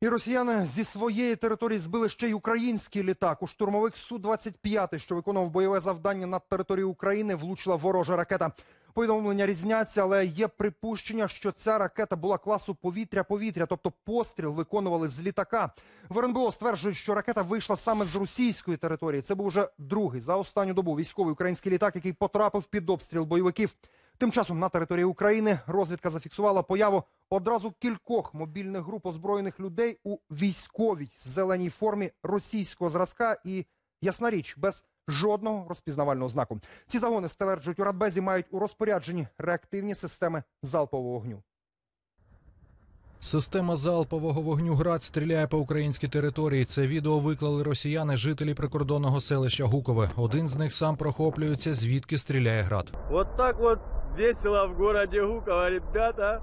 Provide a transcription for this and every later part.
І росіяни зі своєї території збили ще й український літак. У штурмовик Су-25, що виконував бойове завдання над територією України, влучила ворожа ракета. Повідомлення різняться, але є припущення, що ця ракета була класу повітря-повітря, тобто постріл виконували з літака. В РНБО стверджують, що ракета вийшла саме з російської території. Це був уже другий за останню добу військовий український літак, який потрапив під обстріл бойовиків. Тим часом на території України розвідка зафіксувала появу одразу кількох мобільних груп озброєних людей у військовій зеленій формі російського зразка і ясна річ без жодного розпізнавального знаку. Ці загони стверджують у Радбезі мають у розпорядженні реактивні системи залпового вогню. Система залпового вогню град стріляє по українській території. Це відео виклали росіяни, жителі прикордонного селища Гукове. Один з них сам прохоплюється, звідки стріляє град. Вот так вот весело в городе Гуково, ребята.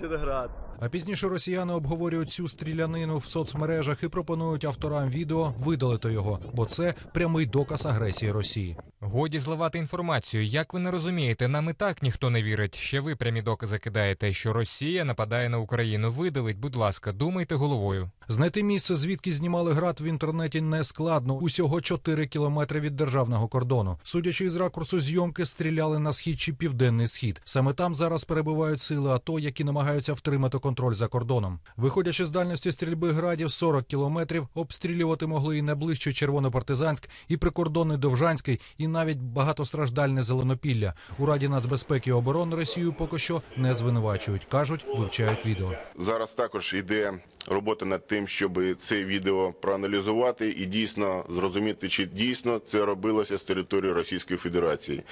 Град. А пізніше росіяни обговорюють цю стрілянину в соцмережах і пропонують авторам відео видалити його, бо це прямий доказ агресії Росії. Годі зливати інформацію. Як ви не розумієте, нам і так ніхто не вірить. Ще ви прямі докази кидаєте, що Росія нападає на Україну. Видалить, будь ласка, думайте головою. Знайти місце, звідки знімали град в інтернеті, не складно. Усього 4 кілометри від державного кордону. Судячи із ракурсу зйомки, стріляли на схід чи південний схід. Саме там зараз перебувають сили АТО, які намагаються втримати контроль за кордоном. Виходячи з дальності стрільби градів 40 кілометрів, обстрілювати могли і найближчий Червонопартизанськ, і прикордонний Довжанський, і навіть багатостраждальне Зеленопілля. У Раді нацбезпеки і оборони Росію поки що не звинувачують. кажуть, вивчають відео. Зараз також йде робота над тим, щоб це відео проаналізувати і дійсно зрозуміти, чи дійсно це робилося з території Російської Федерації.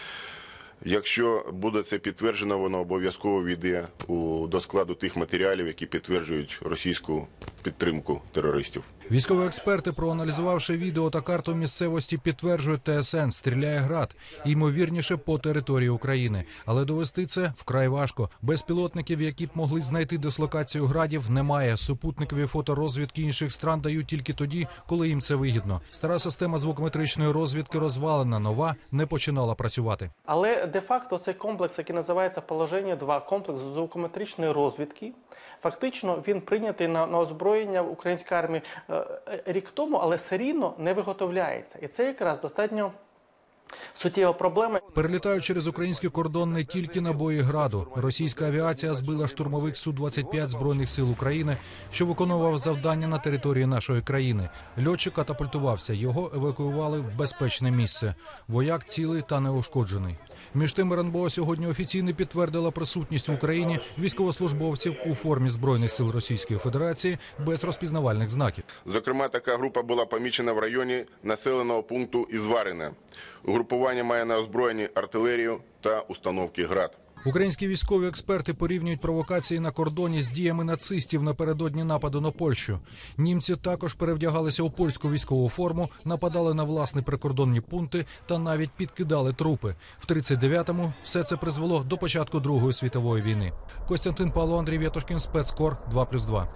Якщо буде це підтверджено, воно обов'язково війде до складу тих матеріалів, які підтверджують російську підтримку терористів. Військові експерти, проаналізувавши відео та карту місцевості, підтверджують ТСН стріляє град, ймовірніше по території України. Але довести це вкрай важко. Безпілотників, які б могли знайти дислокацію градів, немає. Супутникові фоторозвідки інших стран дають тільки тоді, коли їм це вигідно. Стара система звукометричної розвідки розвалена, нова не починала працювати. Але де-факто цей комплекс, який називається положення 2, комплекс звукометричної розвідки, фактично він прийнятий на, на озброєння української армії рік тому, але серійно не виготовляється. І це якраз достатньо суттєва проблема. Перелітають через український кордон не тільки набої граду. Російська авіація збила штурмовик Су-25 збройних сил України, що виконував завдання на території нашої країни. Льотчик катапультувався. Його евакуювали в безпечне місце. Вояк цілий та неушкоджений. Між тим РНБО сьогодні офіційно підтвердила присутність в Україні військовослужбовців у формі збройних сил Російської Федерації без розпізнавальних знаків. Зокрема, така група була помічена в районі населеного пункту Ізварине. Угрупування має на озброєнні артилерію та установки град. Українські військові експерти порівнюють провокації на кордоні з діями нацистів напередодні нападу на Польщу. Німці також перевдягалися у польську військову форму, нападали на власні прикордонні пункти та навіть підкидали трупи. В 39-му все це призвело до початку Другої світової війни. Костянтин Павло Андрій Вєтошкін, спецкор 2+,2.